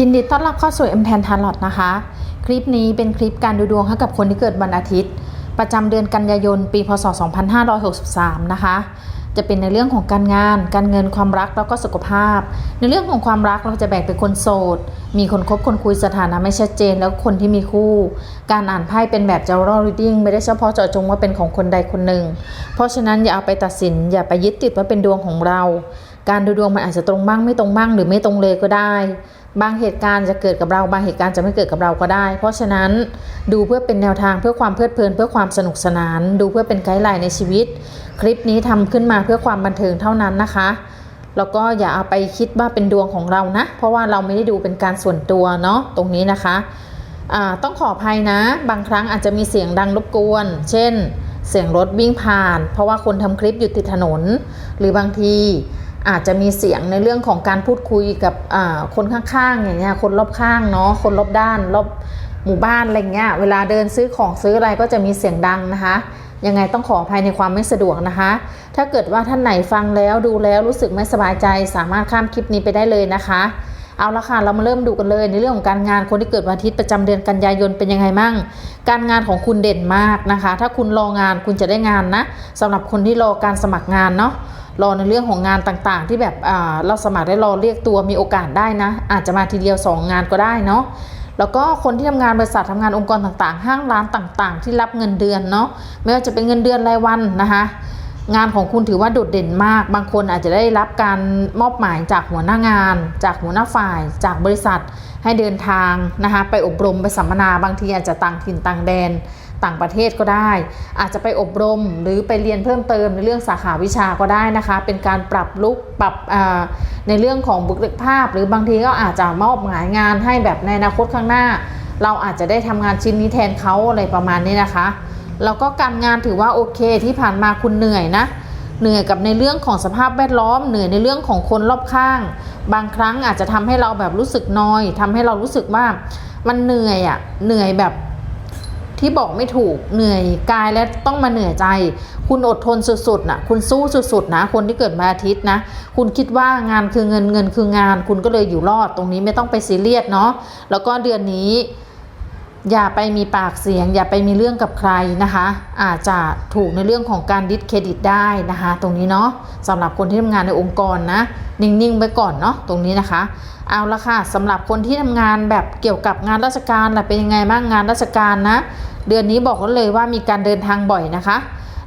ยินดีต้อนรับเข้าสู่ M แ a n ท a ลอ t นะคะ คลิปนี้เป็นคลิปการดูดวงให้กับคนที่เกิดวันอาทิตย์ ประจำเดือนกันยายน ปีพศ 2563 นะคะ จะเป็นในเรื่องของการงาน การเงินความรักแล้วก็สุขภาพ ในเรื่องของความรักเราจะแบ่งเป็นคนโสด มีคนคบคนคุยสถานะไม่ชัดเจน แล้วคนที่มีคู่ การอ่านไพ่เป็นแบบ general reading ไม่ได้เฉพาะเจาะจงว่าเป็นของคนใดคนหนึ่ง เพราะฉะนั้นอย่าเอาไปตัดสิน อย่าไปยึดติดว่าเป็นดวงของเรา การดูดวงมันอาจจะตรงบ้างไม่ตรงบ้างหรือไม่ตรงเลยก็ได้ บางเหตุการณ์จะเกิดกับเรา บางเหตุการณ์จะไม่เกิดกับเราก็ได้ เพราะฉะนั้นดูเพื่อเป็นแนวทางเพื่อความเพลิดเพลิน เพื่อความสนุกสนาน ดูเพื่อเป็นไกด์ไลน์ในชีวิต คลิปนี้ทำขึ้นมาเพื่อความบันเทิงเท่านั้นนะคะแล้วก็อย่าเอาไปคิดว่าเป็นดวงของเรานะ เพราะว่าเราไม่ได้ดูเป็นการส่วนตัวเนาะตรงนี้นะคะต้องขออภัยนะ บางครั้งอาจจะมีเสียงดังรบกวน เช่น เสียงรถวิ่งผ่าน เพราะว่าคนทำคลิปอยู่ติดถนน หรือบางที อาจจะมีเสียงในเรื่องของการพูดคุยกับคนข้างๆอย่างเงี้ยคนรอบข้างเนาะคนรอบด้านรอบหมู่บ้านอะไรเงี้ยเวลาเดินซื้อของซื้ออะไรก็จะมีเสียงดังนะคะยังไงต้องขออภัยในความไม่สะดวกนะคะ ถ้าเกิดว่าท่านไหนฟังแล้วดูแล้วรู้สึกไม่สบายใจ สามารถข้ามคลิปนี้ไปได้เลยนะคะ เอาละค่ะเรามาเริ่มดูกันเลย ในเรื่องของการงานคนที่เกิดวันอาทิตย์ประจำเดือนกันยายนเป็นยังไงมั่ง การงานของคุณเด่นมากนะคะ ถ้าคุณรองานคุณจะได้งานนะสำหรับคนที่รอการสมัครงานเนาะรอในเรื่องของงานต่างๆ ที่แบบอ่าเราสมัครได้รอเรียกตัวมีโอกาสได้นะ อาจจะมาทีเดียว 2 งานก็ได้เนาะแล้วก็คนที่ทำงานบริษัททำงานองค์กรต่างๆ ห้างร้านต่างๆ ที่รับเงินเดือนเนาะไม่ว่าจะเป็นเงินเดือนรายวันนะคะ งานของคุณถือว่าโดดเด่นมาก บางคนอาจจะได้รับการมอบหมายจากหัวหน้างาน จากหัวหน้าฝ่าย จากบริษัท ให้เดินทางนะคะไปอบรมไปสัมมนาบางทีอาจจะต่างถิ่นต่างแดน ต่างประเทศก็ได้ อาจจะไปอบรมหรือไปเรียนเพิ่มเติมในเรื่องสาขาวิชาก็ได้นะคะ เป็นการปรับลุกปรับในเรื่องของบุคลิกภาพ หรือบางทีก็อาจจะมอบหมายงานให้แบบในอนาคตข้างหน้า เราอาจจะได้ทำงานชิ้นนี้แทนเขาอะไรประมาณนี้นะคะ แล้วก็การงานถือว่าโอเคที่ผ่านมาคุณเหนื่อยนะ เหนื่อยกับในเรื่องของสภาพแวดล้อม เหนื่อยในเรื่องของคนรอบข้าง บางครั้งอาจจะทำให้เราแบบรู้สึกนอยทำให้เรารู้สึกว่ามันเหนื่อยอะ่ะเหนื่อยแบบที่บอกไม่ถูกเหนื่อยกายและต้องมาเหนื่อยใจ คุณอดทนสุดๆนะคุณสู้สุดๆนะ คนที่เกิดมาอาทิตย์นะ คุณคิดว่างานคือเงินเงินคืองาน คุณก็เลยอยู่รอดตรงนี้ไม่ต้องไปซีเรียสเนาะแล้วก็เดือนนี้ อย่าไปมีปากเสียง อย่าไปมีเรื่องกับใครนะคะ อาจจะถูกในเรื่องของการดิสเครดิตได้นะคะ ตรงนี้เนาะสำหรับคนที่ทำงานในองค์กรนะนิ่งๆไว้ก่อนเนาะตรงนี้นะคะ เอาละค่ะสำหรับคนที่ทำงานแบบเกี่ยวกับงานราชการล่ะเป็นยังไงบ้างงานราชการนะ เดือนนี้บอกเลยว่ามีการเดินทางบ่อยนะคะ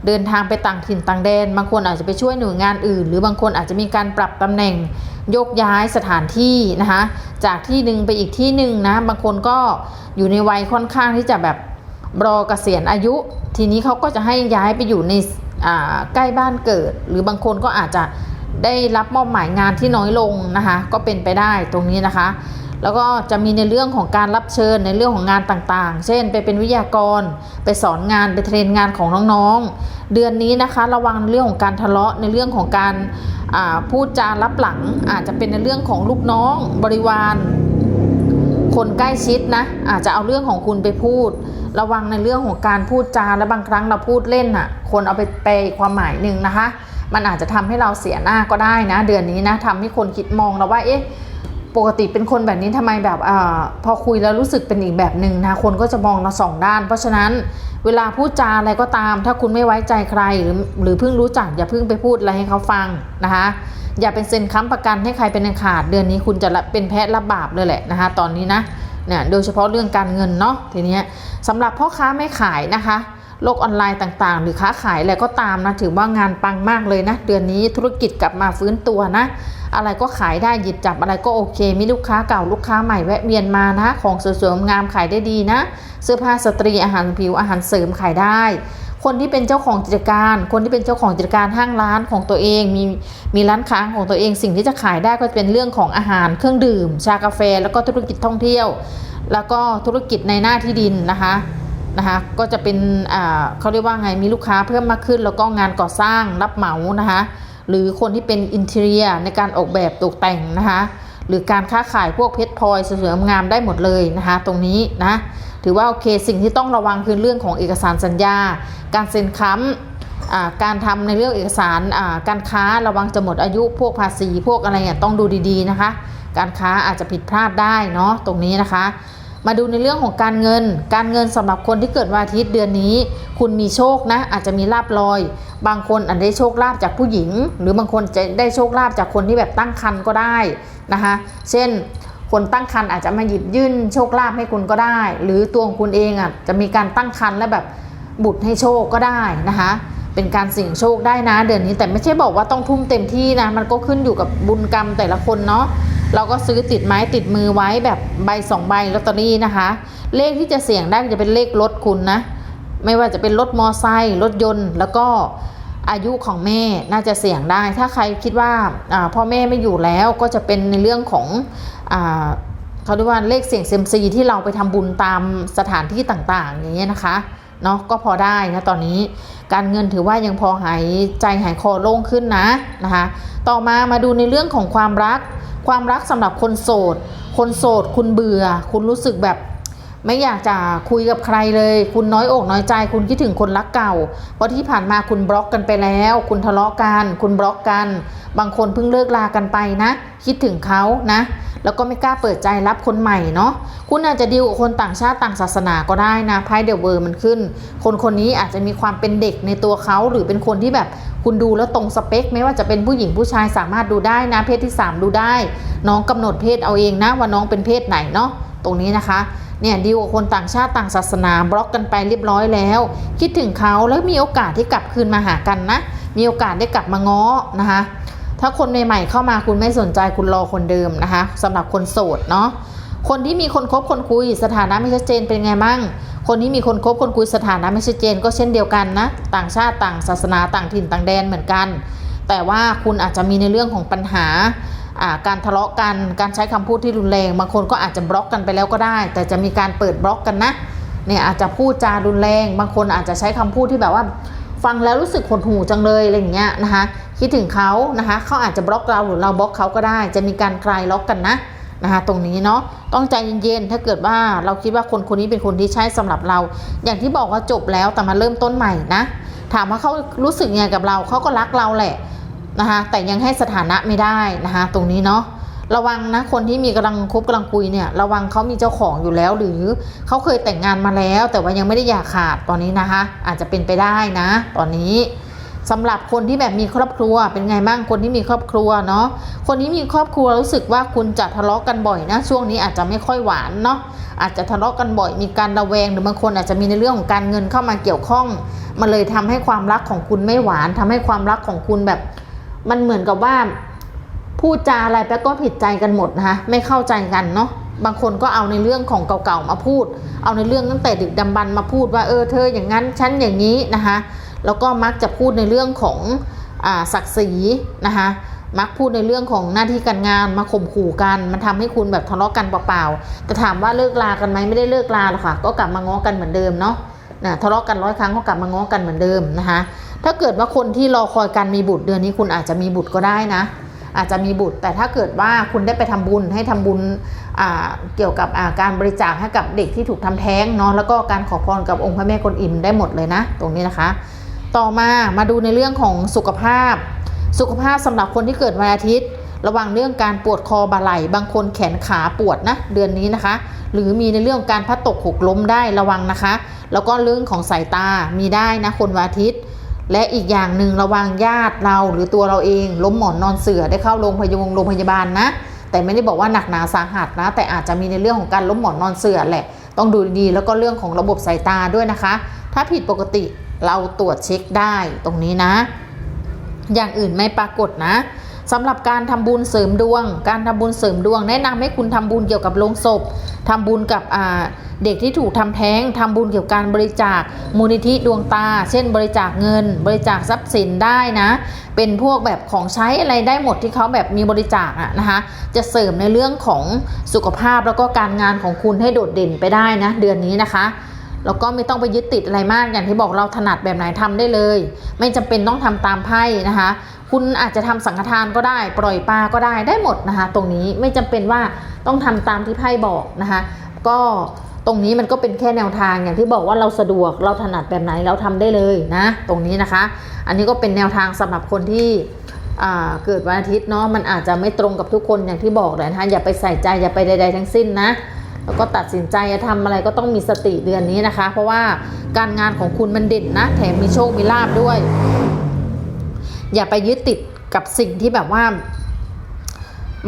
เดินทางไปต่างถิ่นต่างแดน บางคนอาจจะไปช่วยหน่วยงานอื่น หรือบางคนอาจจะมีการปรับตำแหน่ง ยกย้ายสถานที่นะคะจากที่หนึ่งไปอีกที่หนึ่งนะบางคนก็อยู่ในวัยค่อนข้างที่จะแบบรอเกษียณอายุ ทีนี้เขาก็จะให้ย้ายไปอยู่ในใกล้บ้านเกิด หรือบางคนก็อาจจะได้รับมอบหมายงานที่น้อยลงนะคะก็เป็นไปได้ตรงนี้นะคะ แล้วก็จะมีในเรื่องของการรับเชิญในเรื่องของงานต่างๆ เช่น ไปเป็นวิทยากร ไปสอนงานไปเทรนงานของน้องๆ เดือนนี้นะคะระวังเรื่องของการทะเลาะในเรื่องของการพูดจารับหลัง อาจจะเป็นในเรื่องของลูกน้องบริวาร คนใกล้ชิดนะอาจจะเอาเรื่องของคุณไปพูด ระวังในเรื่องของการพูดจาและบางครั้งเราพูดเล่นอะ คนเอาไปไปความหมายหนึ่งนะคะ มันอาจจะทำให้เราเสียหน้าก็ได้นะ เดือนนี้นะทำให้คนคิดมองเราว่าเอ๊ะ ปกติเป็นคนแบบนี้ทำไมแบบอพอคุยแล้วรู้สึกเป็นอีกแบบหนึ่งนะคนก็จะมองเราสองด้าน เพราะฉะนั้นเวลาพูดจาอะไรก็ตาม ถ้าคุณไม่ไว้ใจใครหรือหรือเพิ่งรู้จักอย่าเพิ่งไปพูดอะไรให้เขาฟังนะคะอย่าเป็นเซ็นค้ำประกันให้ใครเป็นอันขาด เดือนนี้คุณจะเป็นแพ้รับบาปเลยแหละนะคะตอนนี้นะเนี่ยโดยเฉพาะเรื่องการเงินเนาะทีนี้สำหรับพ่อค้าไม่ขายนะคะ โลกออนไลน์ต่างๆ หรือค้าขายอะไรก็ตามนะถือว่างานปังมากเลยนะ เดือนนี้ธุรกิจกลับมาฟื้นตัวนะ อะไรก็ขายได้หยิบจับอะไรก็โอเค มีลูกค้าเก่าลูกค้าใหม่แวะเวียนมานะ ของสวยๆงามขายได้ดีนะ เสื้อผ้าสตรีอาหารผิวอาหารเสริมขายได้ คนที่เป็นเจ้าของกิจการ คนที่เป็นเจ้าของกิจการห้างร้านของตัวเองมีมีร้านค้าของตัวเองสิ่งที่จะขายได้ก็จะเป็นเรื่องของอาหารเครื่องดื่ม ชากาแฟ แล้วก็ธุรกิจท่องเที่ยว แล้วก็ธุรกิจในหน้าที่ดินนะคะ นะคะก็จะเป็นเขาเรียกว่าไงมีลูกค้าเพิ่มมากขึ้น แล้วก็งานก่อสร้างรับเหมานะคะหรือคนที่เป็นอินเทเรียในการออกแบบตกแต่งนะคะหรือการค้าขายพวกเพชรพลอยสวยงามได้หมดเลยนะคะตรงนี้นะถือว่าโอเคสิ่งที่ต้องระวังคือเรื่องของเอกสารสัญญา การเซ็นค้ำการทำในเรื่องเอกสารการค้าระวังจะหมดอายุพวกภาษีพวกอะไรเนี่ยต้องดูดีๆนะคะ การค้าอาจจะผิดพลาดได้เนาะตรงนี้นะคะ มาดูในเรื่องของการเงิน การเงินสำหรับคนที่เกิดวันอาทิตย์เดือนนี้ คุณมีโชคนะ อาจจะมีลาบลอย บางคนอาจได้โชคลาภจากผู้หญิง หรือบางคนจะได้โชคลาภจากคนที่แบบตั้งครรภ์ก็ได้นะคะเช่นคนตั้งครรภ์อาจจะมาหยิบยื่นโชคลาภให้คุณก็ได้ หรือตัวของคุณเองอะจะมีการตั้งครรภ์และแบบบุตรให้โชคก็ได้นะคะเป็นการเสี่ยงโชคได้นะเดือนนี้แต่ไม่ใช่บอกว่าต้องทุ่มเต็มที่นะมันก็ขึ้นอยู่กับบุญกรรมแต่ละคนเนาะ เราก็ซื้อติดไม้ติดมือไว้แบบใบสองใบลอตเตอรี่นะคะ เลขที่จะเสี่ยงได้จะเป็นเลขรถคุณนะ ไม่ว่าจะเป็นรถมอไซค์รถยนต์ แล้วก็อายุของแม่น่าจะเสี่ยงได้ ถ้าใครคิดว่าพ่อแม่ไม่อยู่แล้วก็จะเป็นในเรื่องของอเขาเรียกว่าเลขเสี่ยงเซมซีที่เราไปทำบุญตามสถานที่ต่างๆ อย่างเงี้ยนะคะ เนาะก็พอได้นะตอนนี้ การเงินถือว่ายังพอหายใจหายคอโล่งขึ้นนะนะคะ ต่อมามาดูในเรื่องของความรัก ความรักสำหรับคนโสด คนโสด คุณเบื่อ คุณรู้สึกแบบ ไม่อยากจะคุยกับใครเลย คุณน้อยอกน้อยใจ คุณคิดถึงคนรักเก่า เพราะที่ผ่านมาคุณบล็อกกันไปแล้ว คุณทะเลาะกัน คุณบล็อกกัน บางคนเพิ่งเลิกลากันไปนะ คิดถึงเขานะ แล้วก็ไม่กล้าเปิดใจรับคนใหม่เนาะ คุณอาจจะดีลกับคนต่างชาติต่างศาสนาก็ได้นะไพ่เดอะเวอร์มันขึ้น คนคนนี้อาจจะมีความเป็นเด็กในตัวเขาหรือเป็นคนที่แบบคุณดูแล้วตรงสเปค ไม่ว่าจะเป็นผู้หญิงผู้ชายสามารถดูได้นะเพศที่ 3 ดูได้ น้องกำหนดเพศเอาเองนะว่าน้องเป็นเพศไหนเนาะตรงนี้นะคะ เนี่ยดีลกับคนต่างชาติต่างศาสนาบล็อกกันไปเรียบร้อยแล้ว คิดถึงเขาแล้วมีโอกาสที่กลับคืนมาหากันนะ มีโอกาสได้กลับมาง้อนะคะถ้าคนใหม่ๆเข้ามาคุณไม่สนใจคุณรอคนเดิมนะคะสำหรับคนโสดเนาะคนที่มีคนคบคนคุยสถานะไม่ชัดเจนเป็นไงมั่ง คนที่มีคนคบคนคุยสถานะไม่ชัดเจนก็เช่นเดียวกันนะ ต่างชาติต่างศาสนาต่างถิ่นต่างแดนเหมือนกัน แต่ว่าคุณอาจจะมีในเรื่องของปัญหา การทะเลาะกันการใช้คำพูดที่รุนแรงบางคนก็อาจจะบล็อกกันไปแล้วก็ได้ แต่จะมีการเปิดบล็อกกันนะเนี่ยอาจจะพูดจารุนแรง บางคนอาจจะใช้คำพูดที่แบบว่า ฟังแล้วรู้สึกหดหูจังเลยอะไรอย่างเงี้ยนะคะคิดถึงเขานะคะเขาอาจจะบล็อกเราหรือเราบล็อกเขาก็ได้ จะมีการคลายล็อกกันนะนะคะตรงนี้เนาะต้องใจเย็นๆถ้าเกิดว่าเราคิดว่าคนคนนี้เป็นคนที่ใช่สำหรับเรา อย่างที่บอกว่าจบแล้วแต่มาเริ่มต้นใหม่นะถามว่าเขารู้สึกยังไงกับเราเขาก็รักเราแหละ นะคะแต่ยังให้สถานะไม่ได้นะคะตรงนี้เนาะระวังนะคนที่มีกำลังคบกำลังคุยเนี่ยระวังเขามีเจ้าของอยู่แล้ว หรือเขาเคยแต่งงานมาแล้ว แต่ว่ายังไม่ได้อยาขาดตอนนี้นะคะ อาจจะเป็นไปได้นะ ตอนนี้สำหรับคนที่แบบมีครอบครัวเป็นไงบ้างคนที่มีครอบครัวเนาะคนที่มีครอบครัวรู้สึกว่าคุณจะทะเลาะกันบ่อยนะ ช่วงนี้อาจจะไม่ค่อยหวานเนาะอาจจะทะเลาะกันบ่อยมีการระแวงหรือบางคนอาจจะมีในเรื่องของการเงินเข้ามาเกี่ยวข้องมันเลยทำให้ความรักของคุณไม่หวานทำให้ความรักของคุณแบบ มันเหมือนกับว่าพูดจาอะไรแป๊บก็ผิดใจกันหมดนะคะไม่เข้าใจกันเนาะบางคนก็เอาในเรื่องของเก่าๆมาพูด เอาในเรื่องตั้งแต่ดึกดำบรรพ์มาพูดว่าเออเธออย่างนั้นฉันอย่างนี้นะคะแล้วก็มักจะพูดในเรื่องของศักดิ์ศรีนะคะมักพูดในเรื่องของหน้าที่การงานมาข่มขู่กัน มันทำให้คุณแบบทะเลาะกันเปล่าๆแต่ถามว่าเลิกลากันไหมไม่ได้เลิกลาหรอกค่ะ ก็กลับมาง้อกันเหมือนเดิมเนาะนะทะเลาะกันร้อยครั้งก็กลับมาง้อกันเหมือนเดิมนะคะ ถ้าเกิดว่าคนที่รอคอยการมีบุตรเดือนนี้คุณอาจจะมีบุตรก็ได้นะ อาจจะมีบุตร แต่ถ้าเกิดว่าคุณได้ไปทำบุญให้ทำบุญเกี่ยวกับการบริจาคให้กับเด็กที่ถูกทำแท้งเนาะแล้วก็การขอพรกับองค์พระแม่กวนอิมได้หมดเลยนะ ตรงนี้นะคะ ต่อมามาดูในเรื่องของสุขภาพ สุขภาพสำหรับคนที่เกิดวันอาทิตย์ ระวังเรื่องการปวดคอบ่าไหล่บางคนแขนขาปวดนะเดือนนี้นะคะ หรือมีในเรื่องการพัดตกหกล้มได้ระวังนะคะ แล้วก็เรื่องของสายตามีได้นะคนวันอาทิตย์ และอีกอย่างหนึ่งระวังญาติเราหรือตัวเราเองล้มหมอนนอนเสือได้เข้าโรงพยาบาลโรงพยาบาลนะ แต่ไม่ได้บอกว่าหนักหนาสาหัสนะ แต่อาจจะมีในเรื่องของการล้มหมอนนอนเสือแหละ ต้องดูดีแล้วก็เรื่องของระบบสายตาด้วยนะคะ ถ้าผิดปกติเราตรวจเช็คได้ตรงนี้นะ อย่างอื่นไม่ปรากฏนะ สำหรับการทำบุญเสริมดวง การทำบุญเสริมดวง แนะนำให้คุณทำบุญเกี่ยวกับโลงศพทำบุญกับเด็กที่ถูกทำแท้งทำบุญเกี่ยวกับการบริจาคมูลนิธิดวงตา เช่น บริจาคเงิน บริจาคทรัพย์สินได้นะ เป็นพวกแบบของใช้อะไรได้หมดที่เขาแบบมีบริจาคอะนะคะจะเสริมในเรื่องของสุขภาพแล้วก็การงานของคุณให้โดดเด่นไปได้นะเดือนนี้นะคะ แล้วก็ไม่ต้องไปยึดติดอะไรมากอย่างที่บอกเราถนัดแบบไหนทำได้เลย ไม่จำเป็นต้องทำตามไพ่นะคะ คุณอาจจะทำสังฆทานก็ได้ ปล่อยปลาก็ได้ได้หมดนะคะ ตรงนี้ไม่จำเป็นว่าต้องทำตามที่ไพ่บอกนะคะ ก็ตรงนี้มันก็เป็นแค่แนวทางอย่างที่บอกว่าเราสะดวกเราถนัดแบบไหนเราทำได้เลยนะ ตรงนี้นะคะ อันนี้ก็เป็นแนวทางสำหรับคนที่เกิดวันอาทิตย์เนาะมันอาจจะไม่ตรงกับทุกคนอย่างที่บอกเลยนะคะอย่าไปใส่ใจอย่าไปใดๆทั้งสิ้นนะ แล้วก็ตัดสินใจจะทำอะไรก็ต้องมีสติเดือนนี้นะคะ เพราะว่าการงานของคุณมันเด่นนะ แถมมีโชคมีลาบด้วย อย่าไปยึดติดกับสิ่งที่แบบว่า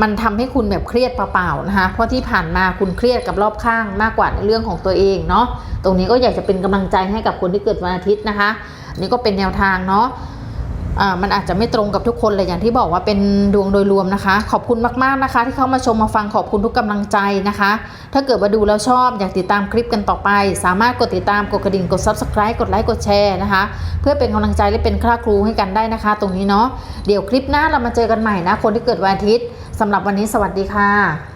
มันทำให้คุณแบบเครียดเปล่าๆนะคะเพราะที่ผ่านมาคุณเครียดกับรอบข้างมากกว่าในเรื่องของตัวเองเนาะตรงนี้ก็อยากจะเป็นกำลังใจให้กับคนที่เกิดวันอาทิตย์นะคะนี่ก็เป็นแนวทางเนาะ มันอาจจะไม่ตรงกับทุกคนเลยอย่างที่บอกว่าเป็นดวงโดยรวมนะคะ ขอบคุณมากๆนะคะ ที่เข้ามาชมมาฟังขอบคุณทุกกำลังใจนะคะ ถ้าเกิดว่าดูแล้วชอบอยากติดตามคลิปกันต่อไป สามารถกดติดตามกดกระดิ่งกด subscribe กดไลค์กดแชร์นะคะ เพื่อเป็นกำลังใจและเป็นค่าครูให้กันได้นะคะ ตรงนี้เนาะเดี๋ยวคลิปหน้าเรามาเจอกันใหม่นะ คนที่เกิดวันอาทิตย์สำหรับวันนี้สวัสดีค่ะ